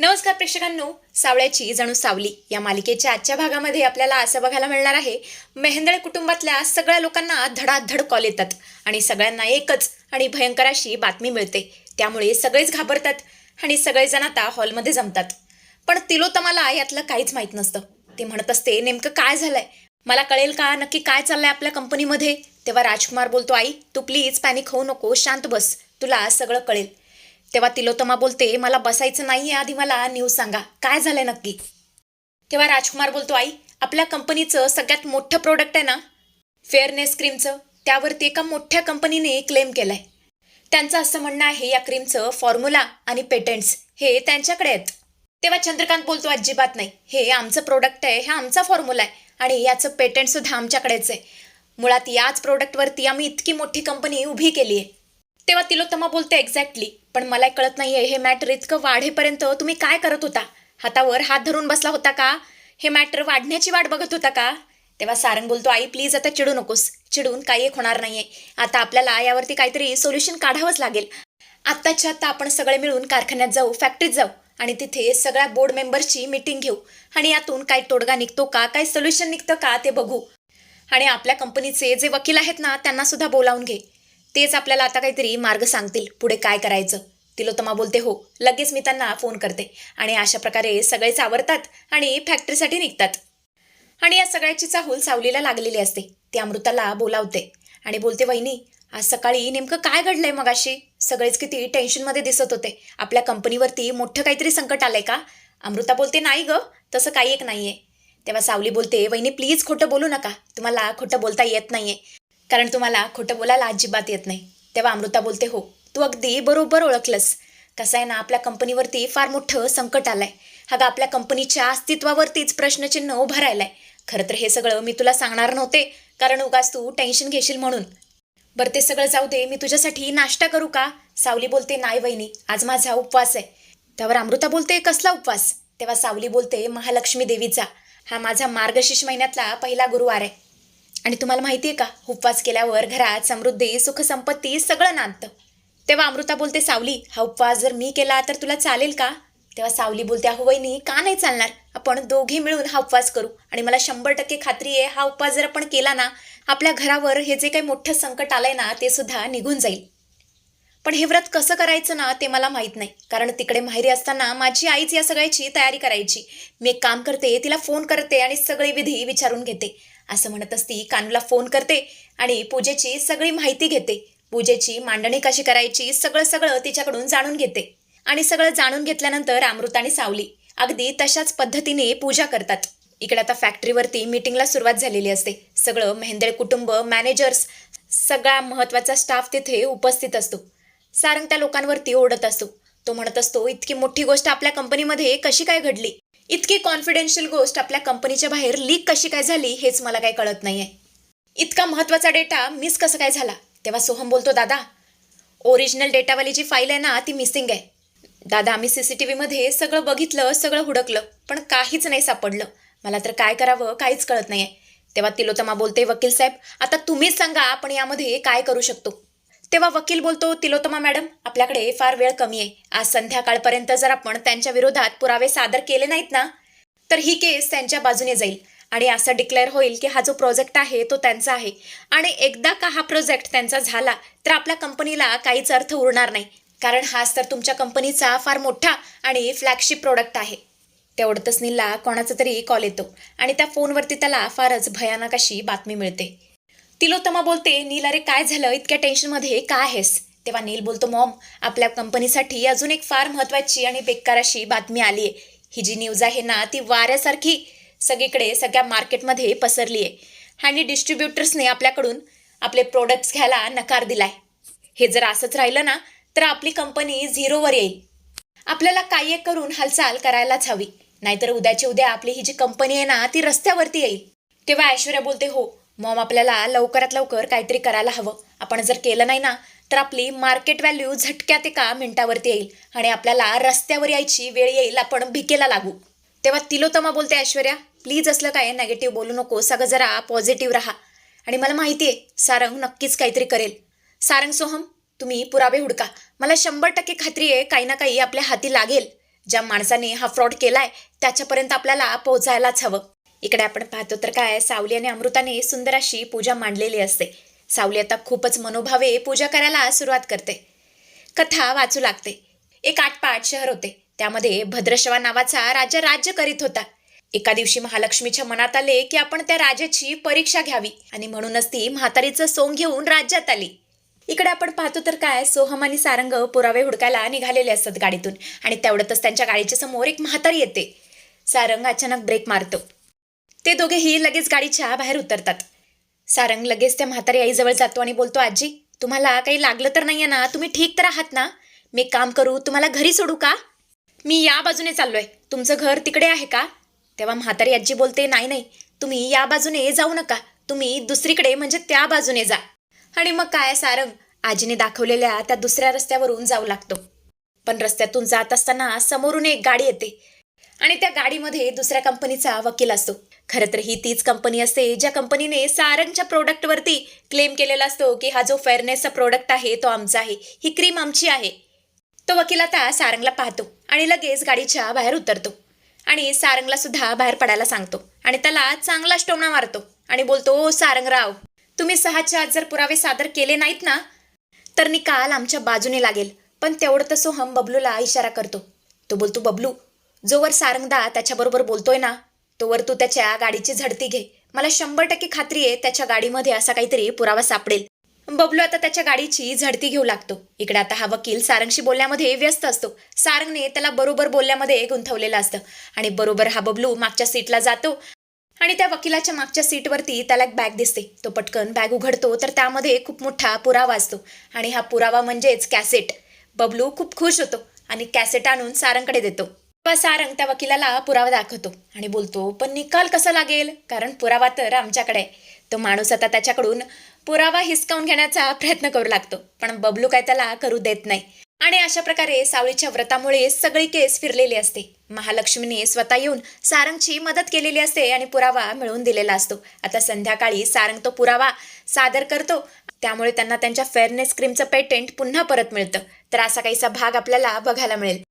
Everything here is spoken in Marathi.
नमस्कार प्रेक्षकांनो सावळ्याची जणू सावली या मालिकेच्या आजच्या भागामध्ये आपल्याला असं बघायला मिळणार आहे मेहंदळे कुटुंबातल्या सगळ्या लोकांना धडाधड कॉल येतात आणि सगळ्यांना एकच आणि भयंकर अशी बातमी मिळते. त्यामुळे सगळेच घाबरतात आणि सगळेजण आता हॉलमध्ये जमतात. पण तिलोतमाला यातलं काहीच माहीत नसतं. ती म्हणत असते नेमकं काय झालंय? मला कळेल का? नक्की काय चाललंय आपल्या कंपनीमध्ये तेव्हा राजकुमार बोलतो आई तू प्लीज पॅनिक होऊ नको शांत बस. तुला सगळं कळेल. तेव्हा तिलोत्तमा बोलते मला बसायचं नाहीये आधी मला न्यूज सांगा. काय झालंय नक्की? तेव्हा राजकुमार बोलतो आई आपल्या कंपनीचं सगळ्यात मोठं प्रोडक्ट आहे ना फेअरनेस क्रीमचं त्यावरती एका मोठ्या कंपनीने क्लेम केलाय. त्यांचं असं म्हणणं आहे या क्रीमचं फॉर्म्युला आणि पेटंट्स हे त्यांच्याकडे आहेत. तेव्हा चंद्रकांत बोलतो अजिबात नाही. हे आमचं प्रोडक्ट आहे हा आमचा फॉर्म्युला आहे आणि याचं पेटंट सुद्धा आमच्याकडेच आहे. मुळात याच प्रोडक्टवरती आम्ही इतकी मोठी कंपनी उभी केली आहे तेव्हा तिलोत्तमा बोलते एक्झॅक्टली पण मला कळत नाहीये. हे मॅटर इतकं वाढेपर्यंत तुम्ही काय करत होता? हातावर हात धरून बसला होता का? हे मॅटर वाढण्याची वाट बघत होता का? तेव्हा सारंग बोलतो आई प्लीज आता चिडू नकोस. चिडून काही एक होणार नाहीये. आता आपल्याला यावरती काहीतरी सोल्युशन काढावंच लागेल. आत्ताच्या आत्ता आपण सगळे मिळून कारखान्यात जाऊ फॅक्टरीत जाऊ आणि तिथे सगळ्या बोर्ड मेंबर्सची मीटिंग घेऊ. आणि यातून काय तोडगा निघतो का? काय सोल्युशन निघतं का? ते बघू. आणि आपल्या कंपनीचे जे वकील आहेत ना त्यांना सुद्धा बोलावून घे. तेच आपल्याला आता काहीतरी मार्ग सांगतील. पुढे काय करायचं? तिलोत्तमा बोलते हो. लगेच मी त्यांना फोन करते. आणि अशा प्रकारे सगळेच आवरतात आणि फॅक्टरीसाठी निघतात. आणि या सगळ्याची चाहूल सावलीला लागलेली असते. ती अमृताला बोलावते. आणि बोलते वहिनी आज सकाळी नेमकं काय घडलंय मगाशी? सगळेच किती टेन्शनमध्ये दिसत होते. आपल्या कंपनीवरती मोठं काहीतरी संकट आलंय का? अमृता बोलते नाही ग तसं काही एक नाहीये. तेव्हा सावली बोलते वहिनी प्लीज खोटं बोलू नका. तुम्हाला खोटं बोलता येत नाहीये. कारण तुम्हाला खोटं बोलायला अजिबात येत नाही. तेव्हा अमृता बोलते हो तू अगदी बरोबर ओळखलंस. कसं आहे ना आपल्या कंपनीवरती फार मोठं संकट आलंय. अगं आपल्या कंपनीच्या अस्तित्वावरतीच प्रश्नचिन्ह उभं आहे खरं तर हे सगळं मी तुला सांगणार नव्हते. कारण उगाच तू टेन्शन घेशील म्हणून. बरं ते सगळं जाऊ दे मी तुझ्यासाठी नाश्ता करू का? सावली बोलते नाही वहिनी आज माझा उपवास आहे. त्यावर अमृता बोलते कसला उपवास? तेव्हा सावली बोलते महालक्ष्मी देवीचा. हा माझा मार्गशीर्ष महिन्यातला पहिला गुरुवार आहे. आणि तुम्हाला माहिती आहे का उपवास केल्यावर घरात समृद्धी सुखसंपत्ती सगळं नांदतं. तेव्हा अमृता बोलते सावली हा उपवास जर मी केला तर तुला चालेल का? तेव्हा सावली बोलते अहो वहिनी का नाही चालणार? आपण दोघे मिळून हा उपवास करू. आणि मला शंभर टक्के खात्री आहे हा उपवास जर आपण केला ना आपल्या घरावर हे जे काही मोठं संकट आलंय ना ते सुद्धा निघून जाईल. पण हे व्रत कसं करायचं ना ते मला माहीत नाही. कारण तिकडे माहेरी असताना माझी आईच या सगळ्याची तयारी करायची. मी एक काम करते तिला फोन करते आणि सगळी विधी विचारून घेते. असं म्हणत असती कानूला फोन करते आणि पूजेची सगळी माहिती घेते. पूजेची मांडणी कशी करायची सगळं सगळं तिच्याकडून जाणून घेते. आणि सगळं जाणून घेतल्यानंतर अमृत आणि सावली अगदी तशाच पद्धतीने पूजा करतात. इकडे आता फॅक्टरीवरती मीटिंगला सुरुवात झालेली असते. सगळं मेहेंदळे कुटुंब मॅनेजर्स सगळा महत्त्वाचा स्टाफ तिथे उपस्थित असतो. सारंग त्या लोकांवरती ओढत असतो. तो म्हणत असतो इतकी मोठी गोष्ट आपल्या कंपनीमध्ये कशी काय घडली? इतकी कॉन्फिडेन्शियल गोष्ट आपल्या कंपनीच्या बाहेर लीक कशी काय झाली हेच मला काही कळत नाहीये. इतका महत्त्वाचा डेटा मिस कसं काय झाला? तेव्हा सोहम बोलतो दादा ओरिजिनल डेटावाली जी फाईल आहे ना ती मिसिंग आहे. दादा आम्ही सी सी टी व्हीमध्ये सगळं बघितलं सगळं हुडकलं पण काहीच नाही सापडलं. मला तर काय करावं काहीच कळत नाहीये. तेव्हा तिलोतमा बोलते वकील साहेब आता तुम्हीच सांगा आपण यामध्ये काय करू शकतो? तेव्हा वकील बोलतो तिलोतमा मॅडम आपल्याकडे फार वेळ कमी आहे. आज संध्याकाळपर्यंत जर आपण त्यांच्या विरोधात पुरावे सादर केले नाहीत ना तर ही केस त्यांच्या बाजूने जाईल. आणि असं डिक्लेअर होईल की हा जो प्रोजेक्ट आहे तो त्यांचा आहे. आणि एकदा का हा प्रोजेक्ट त्यांचा झाला तर आपल्या कंपनीला काहीच अर्थ उरणार नाही. कारण हाच तर तुमच्या कंपनीचा फार मोठा आणि फ्लॅगशिप प्रोडक्ट आहे. तेवढंतच नीलला कोणाचा तरी कॉल येतो. आणि त्या फोनवरती त्याला फारच भयानक अशी बातमी मिळते. तिलोत्तमा बोलते नील अरे काय झालं? इतक्या टेन्शनमध्ये काय आहेस? तेव्हा नील बोलतो मॉम आपल्या कंपनीसाठी अजून एक फार महत्त्वाची आणि बेकार अशी बातमी आली आहे. ही जी न्यूज आहे ना ती वाऱ्यासारखी सगळीकडे सगळ्या मार्केटमध्ये पसरली आहे. आणि डिस्ट्रीब्युटर्सने आपल्याकडून आपले प्रोडक्ट्स घ्यायला नकार दिलाय. हे जर असंच राहिलं ना तर आपली कंपनी झिरोवर येईल. आपल्याला काही एक करून हालचाल करायलाच हवी. नाहीतर उद्याच्या उद्या आपली ही जी कंपनी आहे ना ती रस्त्यावरती येईल. तेव्हा ऐश्वर्या बोलते हो मॉम आपल्याला लवकरात लवकर काहीतरी करायला हवं. आपण जर केलं नाही ना तर आपली मार्केट व्हॅल्यू झटक्यात एका मिनिटावरती येईल आणि आपल्याला रस्त्यावर यायची वेळ येईल आपण भिकेला लागू. तेव्हा तिलोतमा बोलते ऐश्वर्या प्लीज असलं काय नेगेटिव्ह बोलू नको सगळं जरा पॉझिटिव्ह राहा. आणि मला माहिती आहे सारंग नक्कीच काहीतरी करेल. सारंग सोहम तुम्ही पुरावे हुडका. मला शंभर टक्के खात्री आहे काही ना काही आपल्या हाती लागेल. ज्या माणसाने हा फ्रॉड केलाय त्याच्यापर्यंत आपल्याला पोहोचायलाच हवं. इकडे आपण पाहतो तर काय सावली आणि अमृताने सुंदर अशी पूजा मांडलेली असते. सावली आता खूपच मनोभावे पूजा करायला सुरुवात करते. कथा वाचू लागते. एक आठपाठ शहर होते. त्यामध्ये भद्रशवा नावाचा राजा राज्य करीत होता. एका दिवशी महालक्ष्मीच्या मनात आले की आपण त्या राजाची परीक्षा घ्यावी आणि म्हणूनच ती म्हातारीचं सोंग घेऊन राज्यात आली. इकडे आपण पाहतो तर काय सोहम आणि सारंग पुरावे हुडकायला निघालेले असतात गाडीतून आणि तेवढ्यातच त्यांच्या गाडीच्या समोर एक म्हातारी येते. सारंग अचानक ब्रेक मारतो. ते दोघेही लगेच गाडीच्या बाहेर उतरतात. सारंग लगेच त्या म्हातारी आईजवळ जातो आणि बोलतो आजी तुम्हाला काही लागलं तर नाहीये ना? तुम्ही ठीक तर आहात ना? मी काम करू तुम्हाला घरी सोडू का? मी या बाजूने चाललोय. तुमचं घर तिकडे आहे का? तेव्हा म्हातारी आजी बोलते नाही नाही. तुम्ही या बाजूने जाऊ नका. तुम्ही दुसरीकडे म्हणजे त्या बाजूने जा. आणि मग काय सारंग? आजीने दाखवलेल्या त्या दुसऱ्या रस्त्यावरून जाऊ लागतो. पण रस्त्यातून जात असताना समोरून एक गाडी येते. आणि त्या गाडीमध्ये दुसऱ्या कंपनीचा वकील असतो. खरं तर ही तीच कंपनी असते ज्या कंपनीने सारंगच्या प्रोडक्टवरती क्लेम केलेला असतो की हा जो फेअरनेसचा प्रोडक्ट आहे तो आमचा आहे ही क्रीम आमची आहे. तो वकील आता सारंगला पाहतो आणि लगेच गाडीच्या बाहेर उतरतो आणि सारंगला सुद्धा बाहेर पडायला सांगतो आणि त्याला चांगला स्टोमणा मारतो आणि बोलतो ओ सारंगराव तुम्ही सहाच्या आत जर पुरावे सादर केले नाहीत ना तर निकाल आमच्या बाजूने लागेल. पण तेवढं तर सोहम बबलूला इशारा करतो. तो बोलतो बबलू जोवर सारंगदा त्याच्याबरोबर बोलतोय ना तोवर तू त्याच्या गाडीची झडती घे. मला शंभर टक्के खात्री आहे त्याच्या गाडीमध्ये असा काहीतरी पुरावा सापडेल. बबलू आता त्याच्या गाडीची झडती घेऊ लागतो. इकडे आता हा वकील सारंगशी बोलण्यामध्ये व्यस्त असतो. सारंगने त्याला बरोबर बोलण्यामध्ये गुंतवलेलं असतं. आणि बरोबर हा बबलू मागच्या सीटला जातो आणि त्या वकिलाच्या मागच्या सीटवरती त्याला एक बॅग दिसते. तो पटकन बॅग उघडतो तर त्यामध्ये खूप मोठा पुरावा असतो. आणि हा पुरावा म्हणजेच कॅसेट. बबलू खूप खुश होतो आणि कॅसेट आणून सारंगकडे देतो. पण सारंग त्या वकिलाला पुरावा दाखवतो आणि बोलतो पण निकाल कसा लागेल? कारण पुरावा तर आमच्याकडे आहे. तो माणूस आता त्याच्याकडून पुरावा हिसकावून घेण्याचा प्रयत्न करू लागतो पण बबलू काय त्याला करू देत नाही. आणि अशा प्रकारे सावळीच्या व्रतामुळे सगळी केस फिरलेली असते. महालक्ष्मीने स्वतः येऊन सारंगची मदत केलेली असते आणि पुरावा मिळवून दिलेला असतो. आता संध्याकाळी सारंग तो पुरावा सादर करतो. त्यामुळे त्यांना त्यांच्या फेअरनेस क्रीमचं पेटेंट पुन्हा परत मिळतं. तर असा काहीसा भाग आपल्याला बघायला मिळेल.